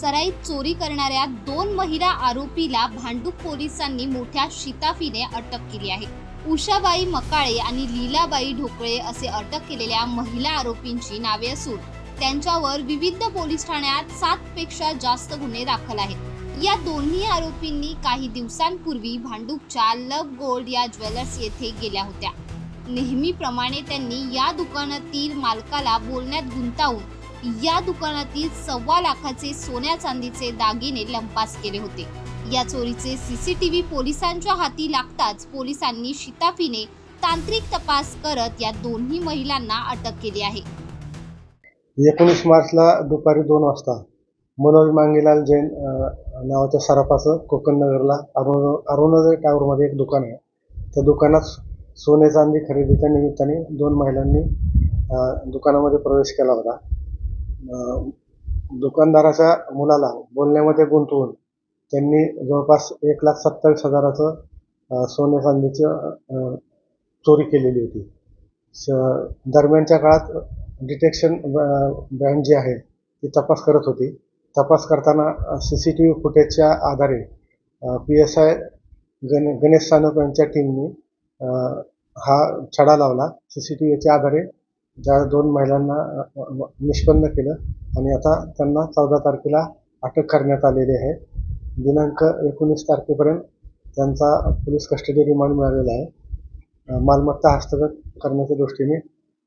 सराईत चोरी करणाऱ्या दोन महिला आरोपीला भांडूप पोलिसांनी मोठ्या शिताफीने अटक केली आहे. उषाबाई मकाळे आणि लीलाबाई ढोकळे असे अटक केलेल्या महिला आरोपींची नावे असून त्यांच्यावर विविध पोलीस ठाण्यात सात पेक्षा जास्त गुन्हे दाखल आहेत. या दोन्ही आरोपींनी काही दिवसांपूर्वी भांडूपच्या लव गोल्ड या ज्वेलर्स येथे गेल्या होत्या. नेहमीप्रमाणे त्यांनी या दुकानातील मालकाला बोलण्यात गुंतावून या दुकानातील सव्वा लाखाचे सोन्या चांदीचे दागिने लंपास केले होते. या चोरीचे सीसीटीव्ही पोलिसांच्या हाती लागताच पोलिसांनी शिताफीने तांत्रिक तपास करत या दोन्ही महिलांना अटक केली आहे. एकोणीस मार्चला दुपारी दोन वाजता मनोज मांगीलाल जैन नावाच्या सराफाचं कोकण नगरला अरुण अरुणोदय टावरमध्ये एक दुकान आहे. त्या दुकानात सोने चांदी खरेदीच्या निमित्ताने दोन महिलांनी दुकानामध्ये प्रवेश केला होता. दुकानदाराच्या मुलाला बोलण्यामध्ये गुंतवून त्यांनी जवळपास एक लाख सत्तावीस हजाराचं सोने चांदीचं चोरी केलेली होती. स- दरम्यानच्या काळात डिटेक्शन ब्रँड जी आहे ती तपास करत होती. तपास करताना सी सी टी व्ही फुटेजच्या आधारे पी एस आय गणे गणेश सानप यांच्या टीमनी हा छडा लावला. सी सी टी व्हीच्या आधारे ज्या दोन महिलांना निष्पन्न केलं. आणि आता त्यांना चौदा तारखेला अटक करण्यात आलेली आहे. दिनांक एकोणीस तारखेपर्यंत त्यांचा पोलीस कस्टडी रिमांड मिळालेला आहे. मालमत्ता हस्तगत करण्याच्या दृष्टीने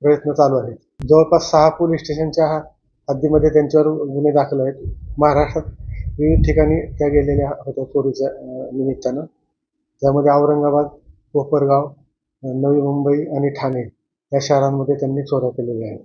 प्रयत्न चालू आहेत. जवळपास सहा पोलीस स्टेशनच्या हद्दीमध्ये त्यांच्यावर गुन्हे दाखल आहेत. महाराष्ट्रात विविध ठिकाणी त्या गेलेल्या होत्या चोरीच्या निमित्तानं. त्यामध्ये औरंगाबाद कोपरगाव नवी मुंबई आणि ठाणे. या शहरांमध्ये त्यांनी चोऱ्या केलेल्या आहेत.